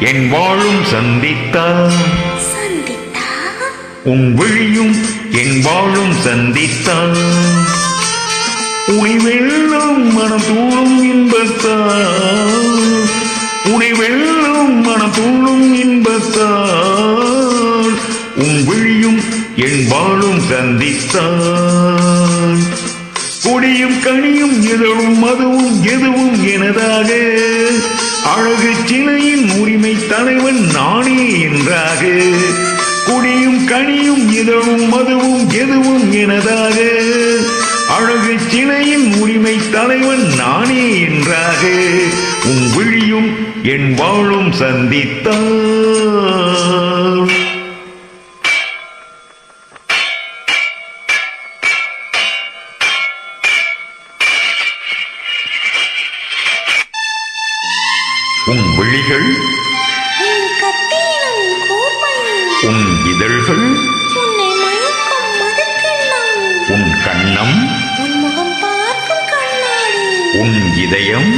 என் வாழும் சந்தித்தார் சந்தித்தா? உன் விழியும் என் வாழும் சந்தித்தான் உனை வெல்லும் மனம் தூளும் இன்பத்தால் உனை வெல்லும் மனம் தூளும் இன்பத்தால் உன் விழியும் என் வாழும் சந்தித்தான் கொடியும் கனியும் இதழும் மதுவும் எதுவும் எனதாக. அழகு சிலையின் உரிமை தலைவன் நானே என்றாக. குடியும் கனியும் இதழும் மதுவும் எதுவும் எனதாக. அழகு சிலையின் உரிமை தலைவன் நானே என்றாக. உன் விழியும் என் வாழும் சந்தித்தான் உன் விழிகள் உன் இதழ்கள் உன் கண்ணம் உன் இதயம்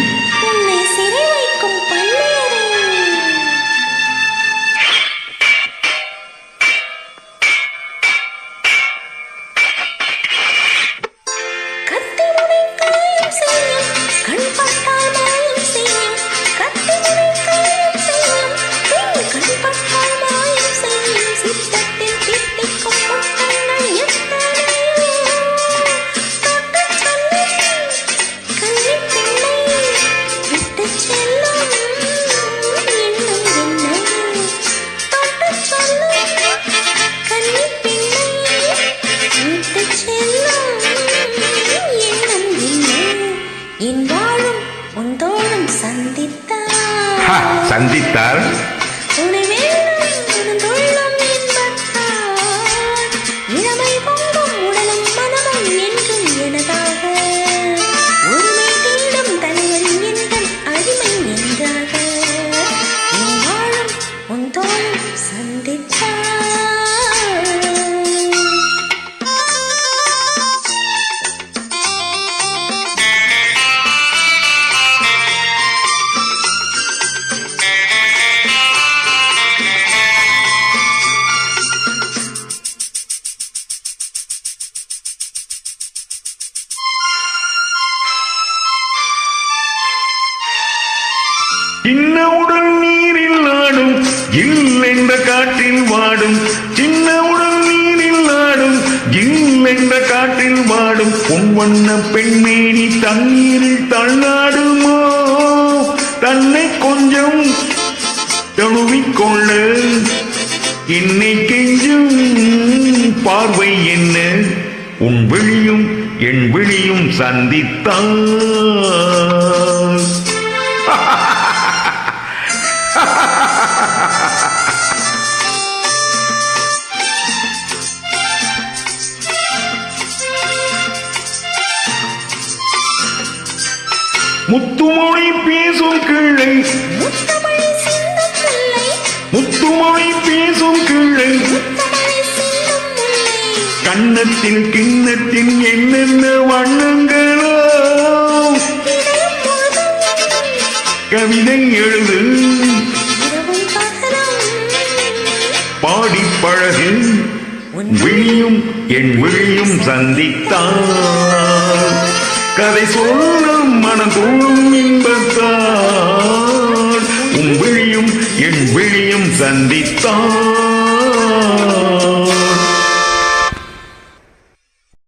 சந்தித்தார். சின்ன உடன் நீரில் ஆடும் ஜில் என்ற காற்றில் வாடும். சின்ன உடன் நீரில் ஆடும் ஜில் என்ற காற்றில் வாடும். பொன் வண்ண பெண்மேனி தண்ணீரில் தள்ளாடுமோ? தன்னை கொஞ்சம் தழுவிக்கொள்ள என்னை கெஞ்சும் பார்வை என்ன? உன் விழியும் என் விழியும் சந்தித்தான். முத்துமொழி பேசும் கிள்ளை. முத்தமிழ் பேசும் கன்னத்தில் கிண்ணத்தில் என்னென்ன வண்ணங்களோ. கவிதை எழுது. பாடி பழகு. உன் விழியும் என் விழியும் சந்தித்தான். கதை சொல்லும் மனம் தூளும் இன்பத்தான் உன் விழியும் என் விழியும் சந்தித்தான்.